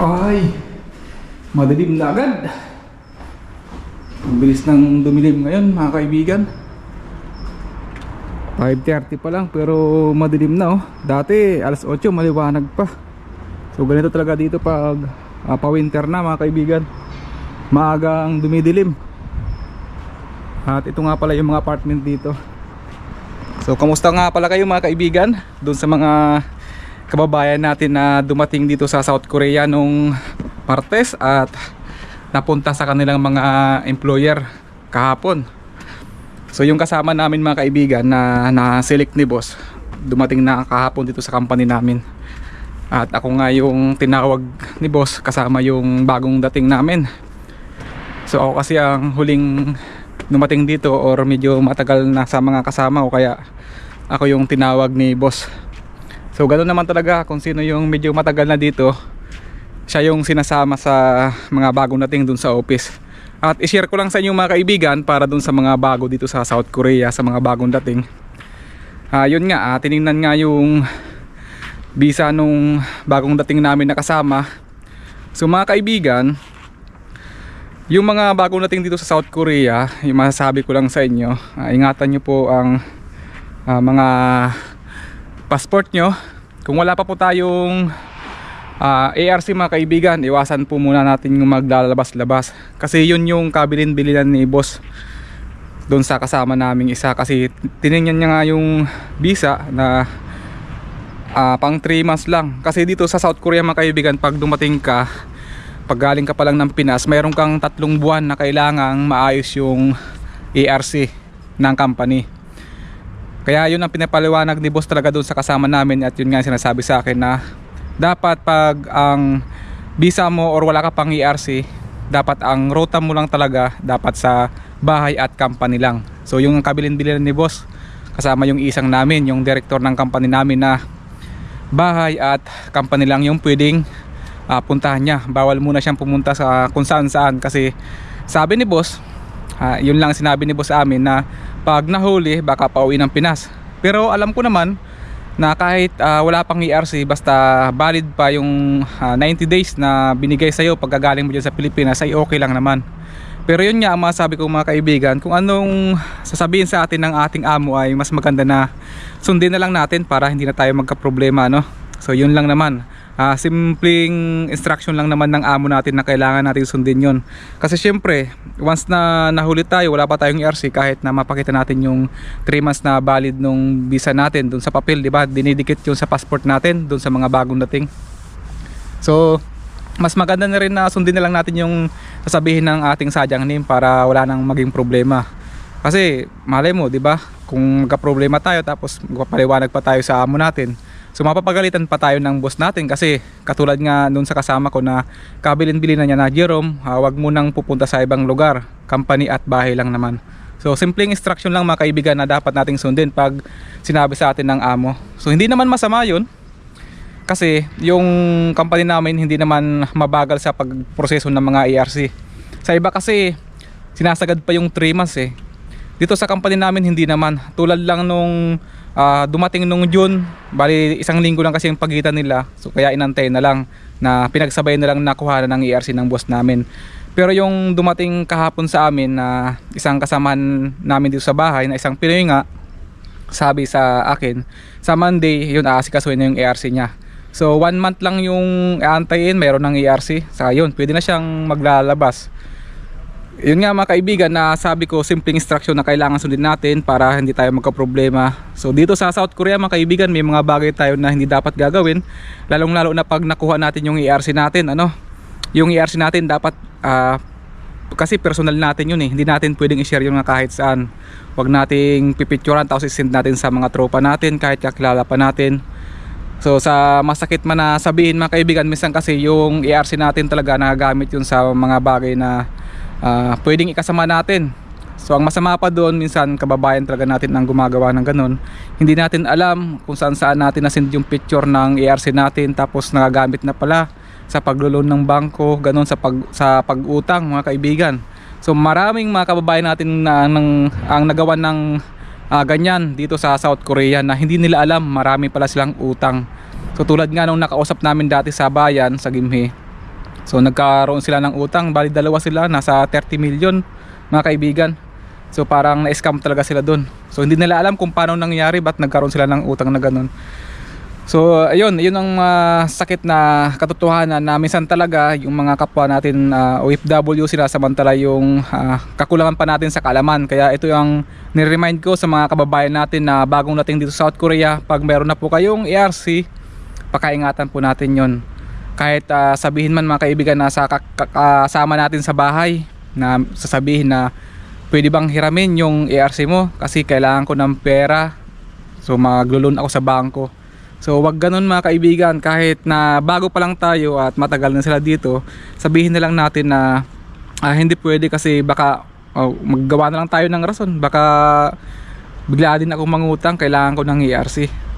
Ay, madilim na agad. Ang bilis ng dumilim ngayon mga kaibigan. 5.30 pa lang pero madilim na oh. Dati alas 8 maliwanag pa. So ganito talaga dito pag ah, pa-winter na mga kaibigan. Maaga ang dumidilim. At ito nga pala yung mga apartment dito. So kamusta nga pala kayo mga kaibigan? Doon sa mga kababayan natin na dumating dito sa South Korea nung Martes at napunta sa kanilang mga employer kahapon. So yung kasama namin mga kaibigan na na-select ni boss, dumating na kahapon dito sa company namin. At ako nga yung tinawag ni boss kasama yung bagong dating namin. So ako kasi ang huling dumating dito or medyo matagal na sa mga kasama ko kaya ako yung tinawag ni boss. So ganoon naman talaga kung sino yung medyo matagal na dito siya yung sinasama sa mga bagong dating dun sa office. At i-share ko lang sa inyo mga kaibigan para dun sa mga bago dito sa South Korea sa mga bagong dating. Ah, yun nga, ah, tiningnan nga yung visa nung bagong dating namin nakasama. So mga kaibigan, yung mga bagong dating dito sa South Korea, yung masasabi ko lang sa inyo, ah, ingatan nyo po ang ah, mga passport nyo. Kung wala pa po tayong Ah, ARC mga kaibigan, iwasan po muna natin yung maglalabas-labas. Kasi yun yung kabilin-bilinan ni boss doon sa kasama naming isa. Kasi tinignan niya nga yung visa na ah, pang 3 months lang. Kasi dito sa South Korea mga kaibigan, pag dumating ka, pag galing ka pa lang ng Pinas, mayroon kang tatlong buwan na kailangang maayos yung ARC ng company. Kaya yun ang pinapaliwanag ni boss talaga doon sa kasama namin at yun nga sinasabi sa akin na dapat pag ang visa mo or wala ka pang ERC, dapat ang rota mo lang talaga dapat sa bahay at company lang. So yung kabilin-bilinan ni boss, kasama yung isang namin, yung director ng company namin na bahay at company lang yung pwedeng ah, puntahan niya. Bawal muna siyang pumunta sa kung saan saan kasi sabi ni boss, ah, yun lang sinabi ni boss sa amin na pag nahuli baka pauwi ng Pinas. Pero alam ko naman na kahit ah, wala pang ERC basta valid pa yung ah, 90 days na binigay sa'yo pagkagaling mo dyan sa Pilipinas ay okay lang naman. Pero yun nga ang masabi ko mga kaibigan, kung anong sasabihin sa atin ng ating amo ay mas maganda na sundin na lang natin para hindi na tayo magka-problema no. So yun lang naman. Ah, simpleng instruction lang naman ng amo natin na kailangan natin sundin yun. Kasi syempre, once na nahuli tayo, wala pa tayong ERC kahit na mapakita natin yung 3 months na valid nung visa natin dun sa papel, di ba? Dinidikit yun sa passport natin dun sa mga bagong dating. So, mas maganda na rin na sundin na lang natin yung sasabihin ng ating sadyang name para wala nang maging problema. Kasi malay mo, 'di ba? Kung magka-problema tayo tapos magpapaliwanag pa tayo sa amo natin. So mapapagalitan pa tayo ng boss natin kasi katulad nga nung sa kasama ko na kabilin-bilin na niya na Jerome, wag mo nang pupunta sa ibang lugar, company at bahay lang naman. So simpleng instruction lang mga kaibigan na dapat nating sundin pag sinabi sa atin ng amo. So hindi naman masama 'yun. Kasi yung company namin hindi naman mabagal sa pagproseso ng mga ERC. Sa iba kasi sinasagad pa yung 3 months eh. Dito sa company namin hindi naman. Tulad lang nung ah, dumating nung June, bali isang linggo lang kasi yung pagitan nila. So kaya inantay na lang na pinagsabay na lang nakuha ng ERC ng boss namin. Pero yung dumating kahapon sa amin na isang kasamahan namin dito sa bahay na isang Pinoy nga, sabi sa akin, sa Monday, yun aasikasuhin na yung ERC niya. So one month lang yung aantayin, mayroon ng ERC. Saka yun, pwede na siyang maglalabas. Yun nga mga kaibigan na sabi ko simpleng instruction na kailangan sundin natin para hindi tayo magka-problema. So dito sa South Korea mga kaibigan may mga bagay tayo na hindi dapat gagawin. Lalong lalo na pag nakuha natin yung ERC natin. Ano? Yung ERC natin dapat ah, kasi personal natin yun eh. Hindi natin pwedeng i-share yun kahit saan. Huwag nating pipicturean tapos i-send natin sa mga tropa natin kahit kakilala pa natin. So sa masakit man na sabihin mga kaibigan, minsan kasi yung ERC natin talaga nagagamit yun sa mga bagay na ah, pwedeng ikasama natin. So ang masama pa doon, minsan kababayan talaga natin ang gumagawa ng ganun. Hindi natin alam kung saan saan natin nasend yung picture ng ERC natin tapos nagagamit na pala sa paglo-loan ng bangko, ganun sa pag sa pag-utang mga kaibigan. So maraming mga kababayan natin na ang, ang nagawa ng ah, ganyan dito sa South Korea na hindi nila alam marami pala silang utang. So tulad nga nung nakausap namin dati sa bayan sa Gimhe, So nagkaroon sila ng utang, bali dalawa sila, nasa 30 million mga kaibigan. So parang na-scam talaga sila doon. So hindi nila alam kung paano nangyari, ba't nagkaroon sila ng utang na ganun. So ayun, yun ang ah, sakit na katotohanan na minsan talaga yung mga kapwa natin ah, OFW sila samantala yung ah, kakulangan pa natin sa kaalaman. Kaya ito yung niremind ko sa mga kababayan natin na bagong dating dito sa South Korea, pag meron na po kayong ERC, pakaingatan po natin yon kahit ah, sabihin man mga kaibigan na sa kasama natin sa bahay na sasabihin na pwede bang hiramin yung ERC mo? Kasi kailangan ko ng pera. So maglulun ako sa bangko. So wag ganun mga kaibigan. Kahit na bago pa lang tayo at matagal na sila dito sabihin na lang natin na ah, hindi pwede kasi baka oh, maggawa na lang tayo ng rason. Baka bigla din ako mangutang. Kailangan ko ng ERC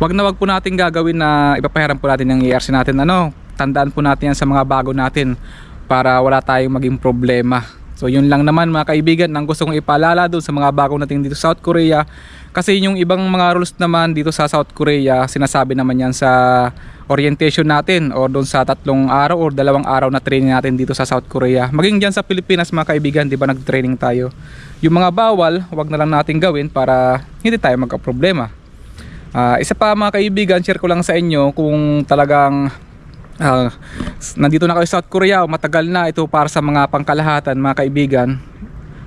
wag na wag po natin gagawin na ipapahiram po natin yung ERC natin. Ano tandaan po natin yan sa mga bago natin para wala tayong maging problema. So yun lang naman mga kaibigan ang gusto kong ipaalala doon sa mga bago natin dito sa South Korea. Kasi yung ibang mga rules naman dito sa South Korea sinasabi naman yan sa orientation natin or doon sa tatlong araw or dalawang araw na training natin dito sa South Korea. Maging dyan sa Pilipinas mga kaibigan di ba nag-training tayo? Yung mga bawal wag na lang natin gawin para hindi tayo magka-problema Ah, isa pa mga kaibigan, share ko lang sa inyo kung talagang s- nandito na kayo sa South Korea o matagal na ito para sa mga pangkalahatan mga kaibigan.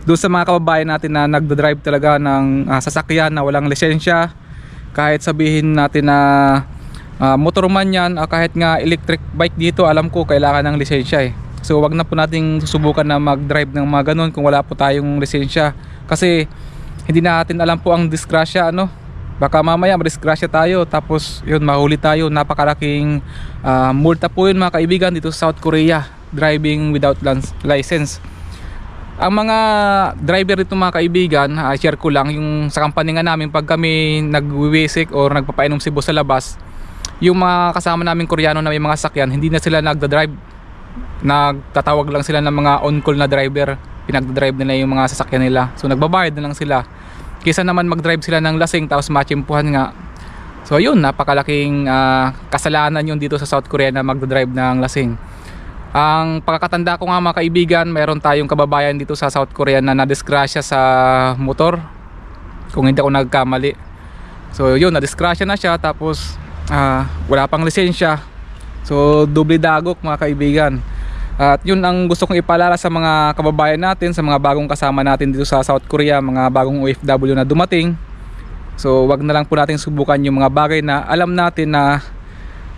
Doon sa mga kababayan natin na nagdo-drive talaga ng ah, sasakyan na walang lisensya, kahit sabihin natin na ah, motor man yan, ah, kahit nga electric bike dito, alam ko kailangan ng lisensya eh. So wag na po nating susubukan na mag-drive ng mga ganun kung wala po tayong lisensya. Kasi hindi natin alam po ang disgrasya ano baka mamaya madisgrasya tayo tapos yun mahuli tayo. Napakalaking ah, multa po yun mga kaibigan dito sa South Korea driving without license. Ang mga driver dito mga kaibigan ah, share ko lang yung sa company nga namin pag kami nagwiwisik or nagpapainom sibo sa labas yung mga kasama namin Koreano na may mga sakyan hindi na sila nagda-drive. Nagtatawag lang sila ng mga on-call na driver pinagdadrive nila yung mga sasakyan nila. So nagbabayad na lang sila kisa naman mag-drive sila ng lasing tapos machimpuhan nga. So yun napakalaking ah, kasalanan yun dito sa South Korea na magdadrive ng lasing. Ang pagkakatanda ko nga mga kaibigan mayroon tayong kababayan dito sa South Korea na nadisgrasya sa motor kung hindi ako nagkamali. So yun nadisgrasya na siya tapos ah, wala pang lisensya. So doble dagok mga kaibigan at yun ang gusto kong ipaalala sa mga kababayan natin, sa mga bagong kasama natin dito sa South Korea, mga bagong OFW na dumating. So wag na lang po natin subukan yung mga bagay na alam natin na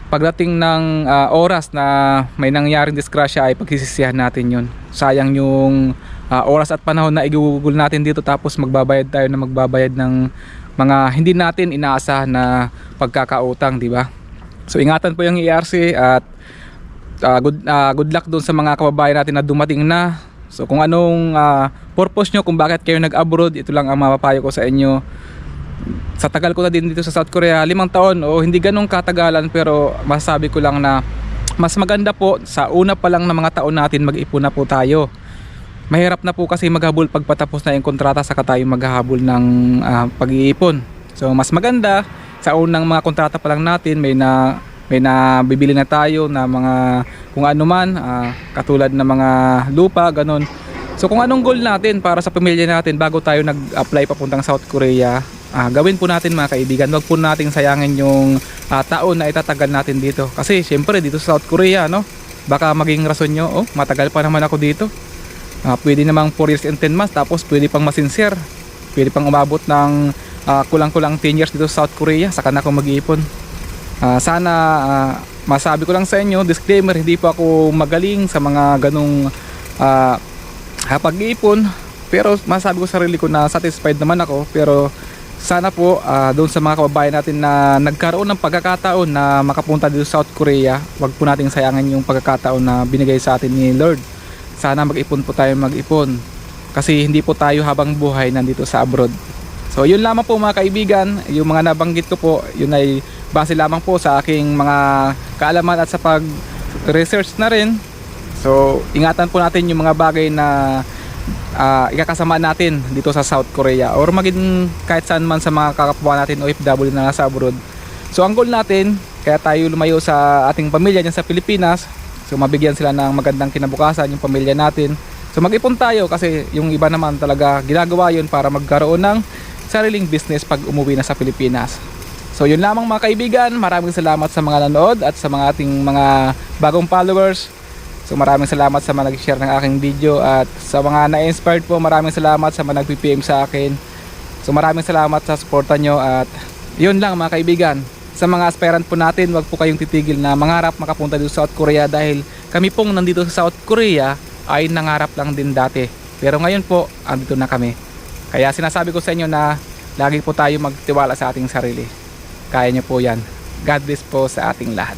pagdating ng ah, oras na may nangyaring disgrasya ay pagsisisihan natin yun. Sayang yung ah, oras at panahon na igugugol natin dito tapos magbabayad tayo na magbabayad ng mga hindi natin inaasahan na pagkakautang, di ba? So ingatan po yung ERC at uh, good, uh, good luck doon sa mga kababayan natin na dumating na. So kung anong uh, purpose nyo, kung bakit kayo nag-abroad, ito lang ang mapapayo ko sa inyo. Sa tagal ko na din dito sa South Korea, limang taon o hindi ganong katagalan pero masasabi ko lang na mas maganda po sa una pa lang na mga taon natin mag-ipon na po tayo. Mahirap na po kasi maghabol pagpatapos na yung kontrata saka tayo maghahabol ng ah, pag-iipon. So mas maganda sa unang mga kontrata pa lang natin may na may na bibili na tayo na mga kung ano man ah, katulad ng mga lupa ganon so kung anong goal natin para sa pamilya natin bago tayo nag-apply papuntang South Korea ah, gawin po natin mga kaibigan. Wag po nating sayangin yung ah, taon na itatagal natin dito. Kasi syempre dito sa South Korea no baka maging rason nyo oh matagal pa naman ako dito. Ah, pwede namang 4 years and 10 months tapos pwede pang masincere. Pwede pang umabot ng ah, kulang-kulang 10 years dito sa South Korea saka na ako mag-iipon Ah, sana ah, masabi ko lang sa inyo, disclaimer, hindi po ako magaling sa mga ganong ah, ah, pag-iipon. Pero masabi ko sa sarili ko na satisfied naman ako. Pero sana po ah, doon sa mga kababayan natin na nagkaroon ng pagkakataon na makapunta dito sa South Korea, wag po nating sayangin yung pagkakataon na binigay sa atin ni Lord. Sana mag-ipon po tayo mag-ipon. Kasi hindi po tayo habang buhay nandito sa abroad. So yun lamang po mga kaibigan, yung mga nabanggit ko po, yun ay base lamang po sa aking mga kaalaman at sa pag-research na rin. So ingatan po natin yung mga bagay na ah, ikakasama natin dito sa South Korea or maging kahit saan man sa mga kakapwa natin OFW na nasa abroad. So ang goal natin, kaya tayo lumayo sa ating pamilya dyan sa Pilipinas, So mabigyan sila ng magandang kinabukasan yung pamilya natin. So mag-ipon tayo kasi yung iba naman talaga ginagawa yun para magkaroon ng sariling business pag umuwi na sa Pilipinas. So yun lamang mga kaibigan, maraming salamat sa mga nanood at sa mga ating mga bagong followers. So maraming salamat sa mga nag-share ng aking video at sa mga na-inspired po, maraming salamat sa mga nag-PPM sa akin. So maraming salamat sa suporta nyo at yun lang mga kaibigan. Sa mga aspirant po natin, wag po kayong titigil na mangarap makapunta dito sa South Korea dahil kami pong nandito sa South Korea ay nangarap lang din dati. Pero ngayon po, andito na kami. Kaya sinasabi ko sa inyo na lagi po tayo magtiwala sa ating sarili. Kaya nyo po yan. God bless po sa ating lahat.